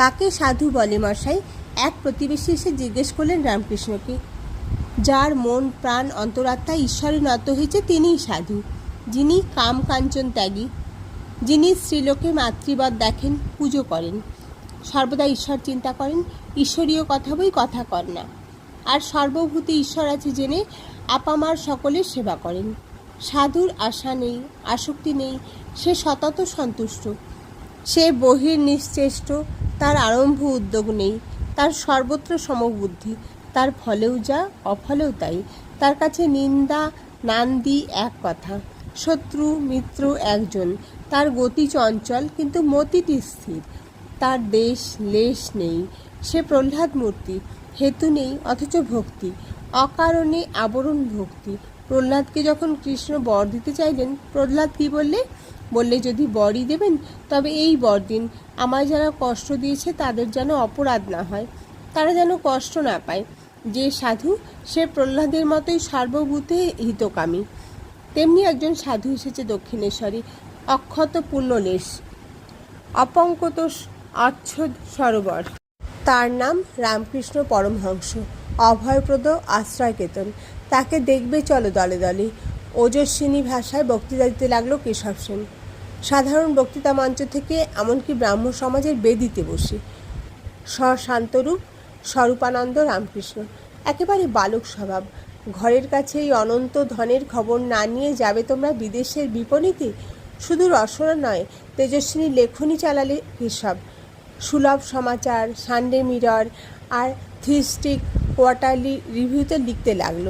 কাকে সাধু বলে মশাই। এক প্রতিবেশী এসে জিজ্ঞেস করলেন রামকৃষ্ণকে, যার মন, প্রাণ, অন্তরাত্মা ঈশ্বরে নত হয়েছে, তিনিই সাধু। যিনি কাম কাঞ্চন ত্যাগী, যিনি স্ত্রীলোকে মাতৃবৎ দেখেন, পুজো করেন, সর্বদা ঈশ্বর চিন্তা করেন, ঈশ্বরীয় কথা বই কথা কর না। আর সর্বভূতে ঈশ্বর আছে জেনে আপামার সকলের সেবা করেন। সাধুর আশা নেই, আসক্তি নেই, সে সতত সন্তুষ্ট। সে বহির নিশ্চেষ্ট তার আরম্ভ উদ্যোগ নেই। তার সর্বত্র সমবুদ্ধি। তার ফলেও যা, অফলেও তাই। তার কাছে নিন্দা, নান্দি এক কথা। শত্রু, মিত্র একজন। তার গতি চঞ্চল, কিন্তু মতিটি স্থির। তার দেশ লেশ নেই। সে প্রহ্লাদ মূর্তি। হেতু নেই, অথচ ভক্তি। অকারণে আবরণ ভক্তি। প্রহ্লাদকে যখন কৃষ্ণ বর দিতে চাইলেন, প্রহ্লাদ কি বললে? বললে, যদি বরই দেবেন, তবে এই বর দিন। আমায় যারা কষ্ট দিয়েছে, তাদের যেন অপরাধ না হয়। তারা যেন কষ্ট না পায়। যে সাধু, সে প্রহ্লাদের মতোই সার্বভূতে হিতকামী। তেমনি একজন সাধু এসেছে দক্ষিণেশ্বরে, অক্ষত পুণ্যলেশ অপঙ্কত আচ্ছদ সরোবর। তার নাম রামকৃষ্ণ পরমহংস, অভয়প্রদ আশ্রয়কেতন। তাকে দেখবে, চলো দলে দলে। ওজস্বিনী ভাষায় বক্তৃতা দিতে লাগল কেশব সেন। সাধারণ বক্তৃতা মঞ্চ থেকে এমনকি ব্রাহ্ম সমাজের বেদিতে বসে। সশান্তরূপ স্বরূপানন্দ রামকৃষ্ণ। একেবারে বালক স্বভাব। ঘরের কাছে এই অনন্ত ধনের খবর না নিয়ে যাবে তোমরা বিদেশের বিপণীতে? শুধু রসনা নয়, তেজস্বিনী লেখনী চালালে কেশব। সুলভ সমাচার, সানডে মিরর আর থিস্টিক কোয়ার্টারলি রিভিউতে লিখতে লাগল।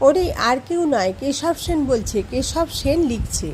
ওরে আর কেউ নয় কেশব সেন বলছে কেশব সেন লিখছে।